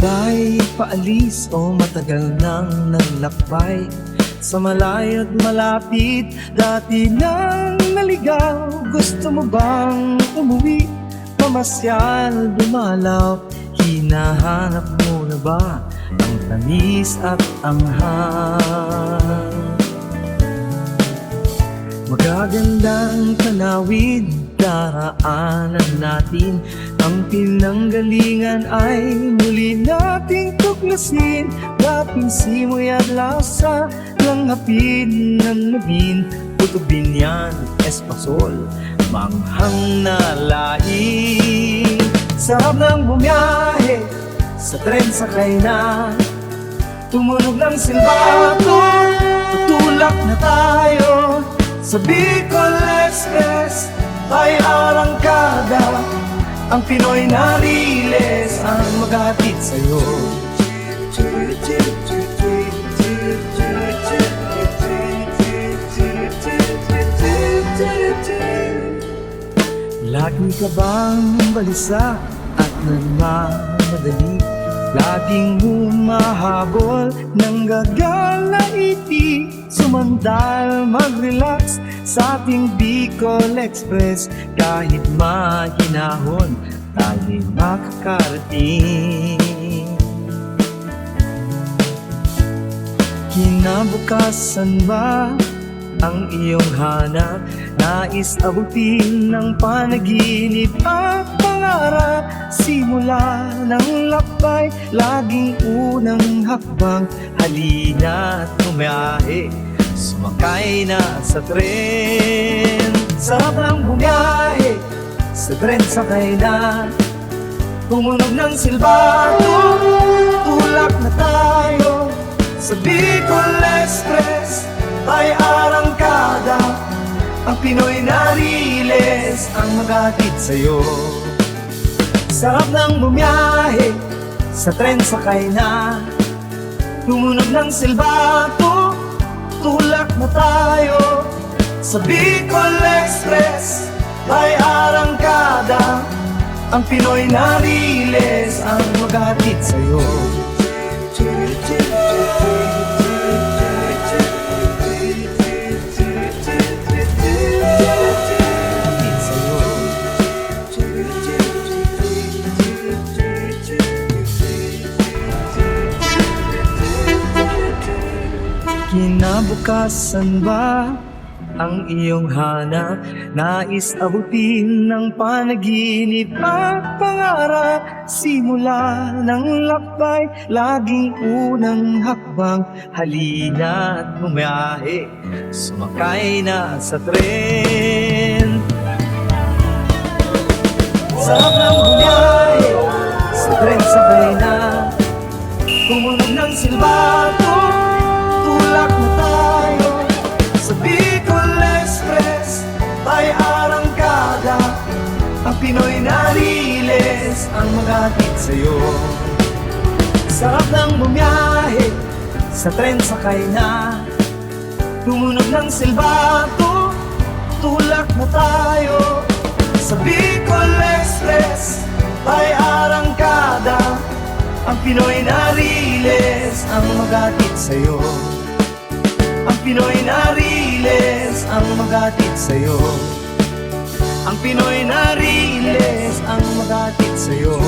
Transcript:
aalis o matagal nang nanlakbay. Sa malayo at malapit, dati nang naligaw Gusto mo bang umuwi, pamasyal, dumalaw Hinahanap mo na ba ang tamis at anghang Magagandang tanawid Daraanan natin Ang pinanggalingan ay Muli nating tuklasin. Laping simoy at lasa Langapin ng nabin Putubin yan, espasol Manghang na laing Sarap ng bumiyahe Sa tren sakay na Tumunog ng silbato. Tutulak na tayo Sa Bicol Express. Ay arangkada Ang Pinoy na riles Ang maghatid sa'yo Lagi ka bang balisa at nagmamadali? Laging humahabol ng gagalaiti Sumandal, mag-relax sa ating Bicol Express. Kahit mahinahon, tayo makakarating. Kinabukasan ba ang iyong hanap? Nais abutin ng panaginip at pangarap. Simula ng lakbay, laging unang hakbang. Halina't tumiyahe, sumakay na sa tren. Sarap ng bumiyahe, sa tren sakay na. Tumunog ng silbato, tulak na tayo. Sa Bicol Express, ay arangkada. Ang Pinoy na riles, ang maghatid sa'yo. Sarap ng bumiyahe, sa tren sakay na Tumunog ng silbato, tulak na tayo. Sa Bicol Express, ay arangkada Ang Pinoy na riles, ang maghatid sa'yo. Hatid Kinabukasan ba ang iyong hanap? Nais abutin ng panaginip at pangarap. Simula ng lakbay, laging unang hakbang. Halina at bumiyahe, sumakay na sa tren. Sarap ng bumiyahe, sa tren sabay na. Tumunog ng silbato, Pinoy na riles, ang maghatid sa'yo. Sarap ng bumiyahe, sa tren sakay na Tumunog ng silbato, tulak na tayo. Sa Bicol Express, ay arangkada. Ang Pinoy na riles, ang maghatid sa'yo. Ang Pinoy na riles, ang maghatid sa'yo ang Pinoy na riles ang maghatid sa'yo.